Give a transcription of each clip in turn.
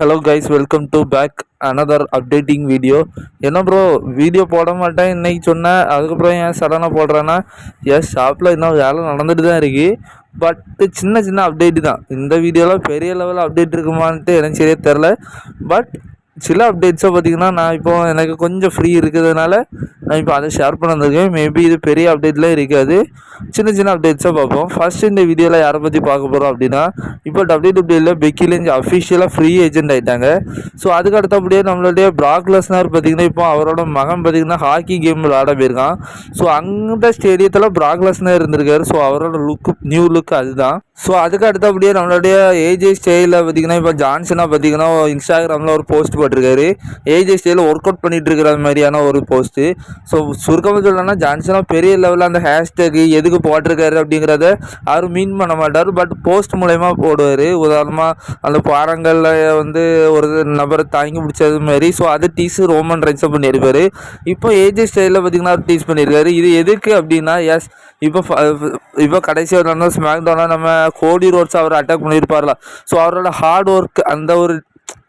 Hello guys welcome to back another updating video என்ன bro video போட மாட்டேன் இன்றைக்கி சொன்னேன் அதுக்கப்புறம் ஏன் சடனாக போடுறேன்னா எஸ் ஷாப்பில் இன்னும் வேலை நடந்துட்டு தான் இருக்குது பட்டு சின்ன சின்ன அப்டேட்டு தான். இந்த வீடியோவில் பெரிய லெவலில் அப்டேட் இருக்குமான்ட்டு எனக்கு சரியாக தெரில பட் சில அப்டேட்ஸை பார்த்தீங்கன்னா நான் இப்போ எனக்கு கொஞ்சம் ஃப்ரீ இருக்கிறதுனால நான் இப்போ அதை ஷேர் பண்ணிருக்கேன் மேபி இது பெரிய அப்டேட்லாம் இருக்காது. சின்ன சின்ன அப்டேட்ஸாக பார்ப்போம். ஃபர்ஸ்ட் இந்த வீடியோவில் யாரை பற்றி பார்க்க போகிறோம் அப்படின்னா இப்போ டபிள்யூ டபிள்யூல பெக்கி லிஞ்ச் அஃபிஷியலாக ஃப்ரீ ஏஜென்ட் ஆகிட்டாங்க ஸோ அதுக்கு அடுத்தபடியே நம்மளுடைய பிராக்லஸ்னர் பார்த்தீங்கன்னா இப்போ அவரோட மகன் பார்த்தீங்கன்னா ஹாக்கி கேம் விளாட போயிருக்கான். ஸோ அந்த ஸ்டேடியத்தில் பிராக்லஸ்னர் இருந்திருக்காரு. ஸோ அவரோட லுக்கு நியூ லுக் அதுதான். ஸோ அதுக்கு அடுத்தபடியே நம்மளுடைய ஏஜே ஸ்டைலில் பார்த்தீங்கன்னா இப்போ ஜான்சனாக பார்த்தீங்கன்னா இன்ஸ்டாகிராமில் ஒரு போஸ்ட் போட்டிருக்காரு. ஏஜே ஸ்டைலில் ஒர்க் அவுட் பண்ணிட்டு இருக்கிற மாதிரியான ஒரு போஸ்ட்டு ஸோ சுருக்கமாக சொல்லணும்னா ஜான்சனாக பெரிய லெவலில் அந்த ஹேஷ்டேக் எதுக்கு போட்டிருக்காரு அப்படிங்கிறத யாரும் மீன் பண்ண மாட்டார். பட் போஸ்ட் மூலயமா போடுவார். உதாரணமாக அந்த பாறங்களில் வந்து ஒரு நபரை தாங்கி பிடிச்சது மாதிரி ஸோ அது டீஸ் ரோமன் ரைன்ஸை பண்ணியிருப்பார். இப்போ ஏஜே ஸ்டைலில் பார்த்திங்கன்னா டீஸ் பண்ணியிருக்காரு. இது எதுக்கு அப்படின்னா எஸ் இப்போ இப்போ கடைசியாக இருந்தாலும் ஸ்மாக் டவுனாக நம்ம கோடி ரோட்ஸ் அவர் அட்டாக் பண்ணியிருப்பார்ல. ஸோ அவரோட ஹார்ட் ஒர்க் அந்த ஒரு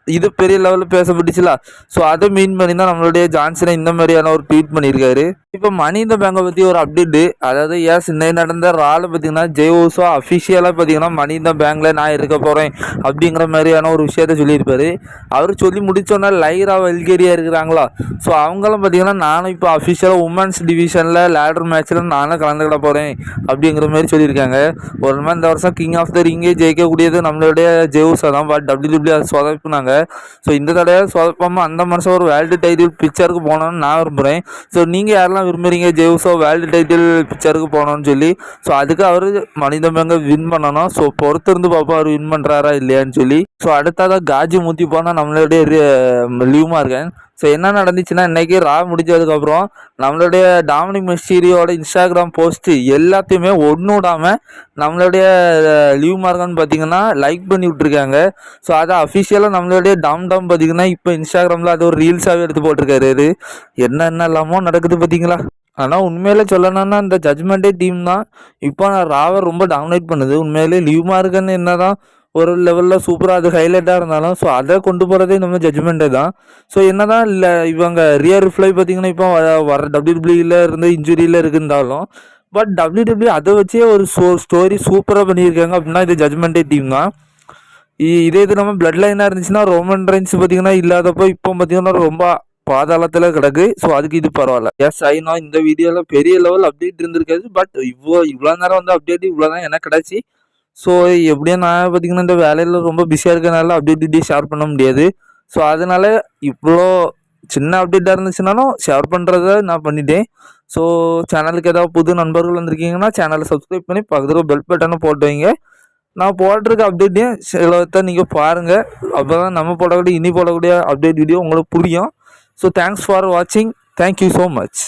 இது பெரிய லெவலில் பேசப்பட்டுச்சுல ஸோ அதை மீன் பண்ணி தான் நம்மளுடைய ஜான்சனை இந்த மாதிரியான ஒரு ட்வீட் பண்ணியிருக்காரு. இப்போ மணி இந்த பேங்கை பற்றி ஒரு அப்டேட்டு அதாவது ஏன் சின்ன நடந்த ராலை பார்த்தீங்கன்னா ஜெய் ஓசோ அஃபிஷியலாக பார்த்தீங்கன்னா மணி இந்த பேங்கில் நான் இருக்க போகிறேன் அப்படிங்கிற மாதிரியான ஒரு விஷயத்த சொல்லியிருப்பாரு. அவர் சொல்லி முடிச்சோன்னா லைரா வெல்கேரியா இருக்கிறாங்களா? ஸோ அவங்களும் பார்த்தீங்கன்னா நானும் இப்போ அஃபிஷியலாக உமன்ஸ் டிவிஷனில் லேடர் மேட்ச்சில் நானும் கலந்துக்கிட போகிறேன் அப்படிங்கிற மாதிரி சொல்லியிருக்காங்க. ஒரு மாதிரி இந்த வருஷம் கிங் ஆஃப் த ரிங்கே ஜெயிக்கக்கூடியது நம்மளுடைய ஜெய்ஸா தான். பட் டபிள்யூ டபிள்யூ ஸோ இந்த தடவை சொதப்பாமல் அந்த மனுஷன் ஒரு வேர்ல்டு டைட்டில் பிக்சருக்கு போகணும்னு நான் விரும்புகிறேன் ஸோ நீங்கள் யாரெல்லாம் விரும்புகிறீங்க ஜெய்ஸோ வேர்ல்டு டைட்டில் பிக்சருக்கு போகணும்னு சொல்லி. ஸோ அதுக்கு அவர் மனிதமங்க வின் பண்ணணும். ஸோ பொறுத்திருந்து பார்ப்போம் அவர் வின் பண்ணுறாரா இல்லையான்னு சொல்லி. ஸோ அடுத்ததாக காஜி முத்தி போனால் நம்மளுடைய லீவுமா இருக்கேன். ஸோ என்ன நடந்துச்சுன்னா இன்றைக்கி ரா முடிஞ்சதுக்கப்புறம் நம்மளுடைய டாமினிக் மிஸ்டீரியோட இன்ஸ்டாகிராம் போஸ்ட்டு எல்லாத்தையுமே ஒன்று விடாமல் நம்மளுடைய லீவ் மார்க்கன்னு பார்த்தீங்கன்னா லைக் பண்ணி விட்ருக்காங்க ஸோ அதை அஃபிஷியலாக நம்மளுடைய டாம் டாம் பார்த்தீங்கன்னா இப்போ இன்ஸ்டாகிராமில் அது ஒரு ரீல்ஸாகவே எடுத்து போட்டிருக்காரு. என்ன என்ன இல்லாமோ நடக்குது பார்த்தீங்களா ஆனால் உண்மையிலே சொல்லணும்னா இந்த ஜட்மெண்டே டீம் தான். இப்போ நான் ராவை ரொம்ப டாமினேட் பண்ணுது. உண்மையிலே லீவ் மார்க்குன்னு என்ன தான் ஒரு லெவலில் சூப்பராக அது ஹைலைட்டாக இருந்தாலும் ஸோ அதை கொண்டு போகிறதே நம்ம ஜட்ஜ்மெண்ட்டு தான். ஸோ என்ன தான் இல்லை இவங்க ரியர் ரிஃப்ளை பார்த்தீங்கன்னா இப்போ வர டபிள்யூடபிள்யூல இருந்து இன்ஜுரியில் இருந்தாலும் பட் டபிள்யூடபிள்யூ அதை வச்சே ஒரு ஸோ ஸ்டோரி சூப்பராக பண்ணியிருக்காங்க அப்படின்னா இது ஜட்மெண்ட்டே டீம் தான். இதே இது நம்ம பிளட் லைனாக இருந்துச்சுன்னா ரோமன் ரைன்ஸ் பார்த்தீங்கன்னா இல்லாதப்போ இப்போ பார்த்தீங்கன்னா ரொம்ப பாதாளத்தில் கிடக்கு. ஸோ அதுக்கு இது பரவாயில்ல. எஸ் ஐநா இந்த வீடியோவில் பெரிய லெவல் அப்டேட் இருந்திருக்காது பட் இவ்வளோ இவ்வளோ நேரம் வந்து அப்டேட் இவ்வளோ தான் எனக்கு கிடச்சி ஸோ எப்படியும் நான் பார்த்திங்கன்னா இந்த வேலையில் ரொம்ப பிஸியாக இருக்கிறனால அப்டேட் இப்படி ஷேர் பண்ண முடியாது. ஸோ அதனால் இவ்வளோ சின்ன அப்டேட்டாக இருந்துச்சுனாலும் ஷேர் பண்ணுறத நான் பண்ணிட்டேன். ஸோ சேனலுக்கு ஏதாவது புது நண்பர்கள் வந்திருக்கீங்கன்னா சேனலை சப்ஸ்கிரைப் பண்ணி பக்கத்தில் பெல் பட்டனை போட்டு வைங்க. நான் போட்டிருக்க அப்டேட்டையும் சிலத்தை நீங்கள் பாருங்கள் அப்போ தான் நம்ம போடக்கூடிய இனி போடக்கூடிய அப்டேட் வீடியோ உங்களுக்கு புரியும். ஸோ தேங்க்ஸ் ஃபார் வாட்சிங் தேங்க்யூ ஸோ மச்